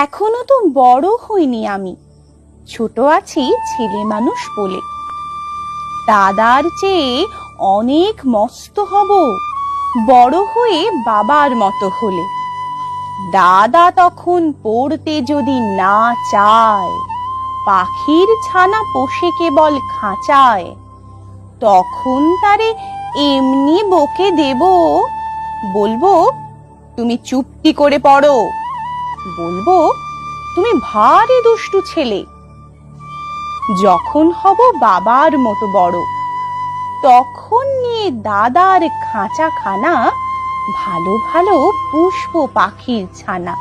এখনও তো বড় হইনি আমি। ছোট আছি ছেলে মানুষ বলে। দাদার চেয়ে অনেক মস্ত হব, বড় হয়ে বাবার মতো হলে। দাদা তখন পড়তে যদি না চায়, পাখির ছানা পোষে কেবল খাঁচায়, তখন তারে এমনি বকে দেব। বলব, তুমি চুপটি করে পড়ো। বলব, তুমি ভারী দুষ্টু ছেলে। যখন হব বাবার মতো বড়, তখন নিয়ে দাদার খাঁচা খানা, ভালো ভালো পুষ্প পাখির ছানা।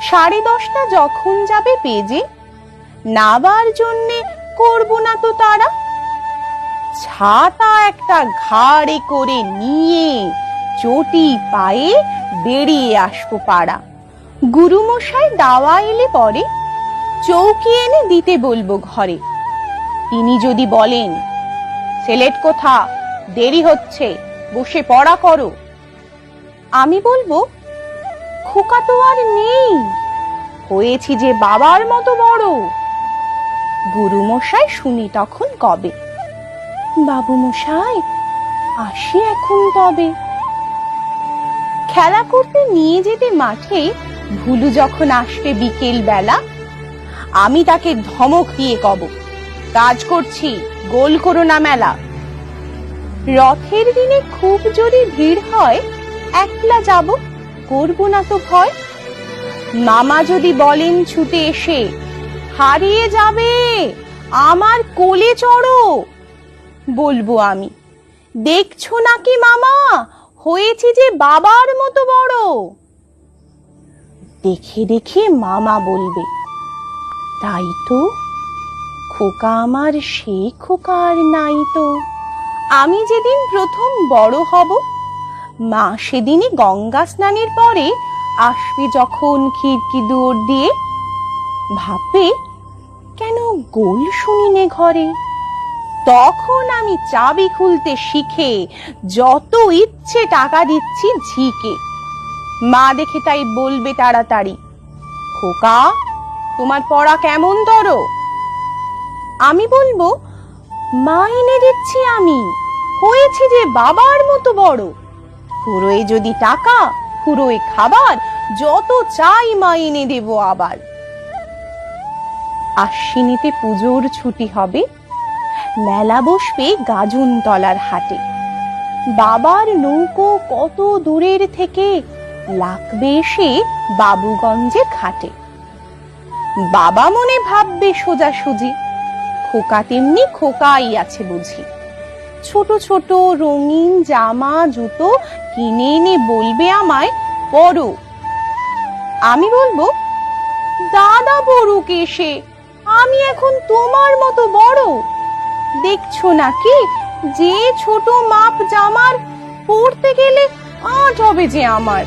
সাড়ে দশটা যখন যাবে পেজে, নাবার জন্যে করব না তো তারা? ছাতা একটা ঘাড়ে করে নিয়ে চটি পায়ে বেরিয়ে আসব পাড়া। গুরুমশাই দাওয়া এলে পরে চৌকি এনে দিতে বলব ঘরে। তিনি যদি বলেন, সেলেট কোথা? দেরি হচ্ছে, বসে পড়া করো। আমি বলব, খোকা তো আর নেই, হয়েছি যে বাবার মতো বড়। গুরুমশাই শুনি তখন কবে। বাবু মশাই আসি এখন তবে। খেলা করতে নিয়ে যেতে মাঠে ভুলু যখন আসবে বিকেল বেলা, আমি তাকে ধমক দিয়ে কব, কাজ করছি, গোল করো না মেলা। রথের দিনে খুব যদি ভিড় হয়, একলা যাব, করব না তো ভয়। মামা যদি বলেন ছুটে এসে, হারিয়ে যাবে, আমার কোলে চড়ো। বলব আমি, দেখছ নাকি মামা? হয়েছি যে বাবার মতো বড়। দেখে দেখে মামা বলবে, তাই তো, খোকা আমার, সে খোকার নাই তো। আমি যেদিন প্রথম বড় হব, মা সেদিনই গঙ্গা স্নানের পরে আসবে যখন খিড়কি দুয়ার দিয়ে। ভাববে, কেন গোল শুনিনে ঘরে? তখন আমি চাবি খুলতে শিখে যত ইচ্ছে টাকা দিচ্ছি ঝিকে। মা দেখে তাই বলবে তাড়াতাড়ি। খোকা, তোমার পড়া কেমন তর আমি বলব, মা এনে দিচ্ছি আমি। হয়েছে যে বাবার মতো বড়। ফুরোয় যদি টাকা, ফুরোয় খাবার, যত চাই মা এনে দেব আবার। আশ্বিনীতে পুজোর ছুটি হবে। মেলা বসবে গাজন তলার হাটে। বাবার নৌকো কত দূরের থেকে লাগবে এসে বাবুগঞ্জে খাটে বাবা মনে ভাববে সোজাসুজি। খোকা তেমনি খোকাই আছে বুঝি। ছোট ছোট রঙিন জামা, জুতো কিনে এনে বলবে আমায় পরো আমি বলব, দাদা পড়ুক এসে, আমি এখন তোমার মতো বড়। দেখছ নাকি, যে ছোট মাপ জামার পরতে গেলে আট হবে যে আমার।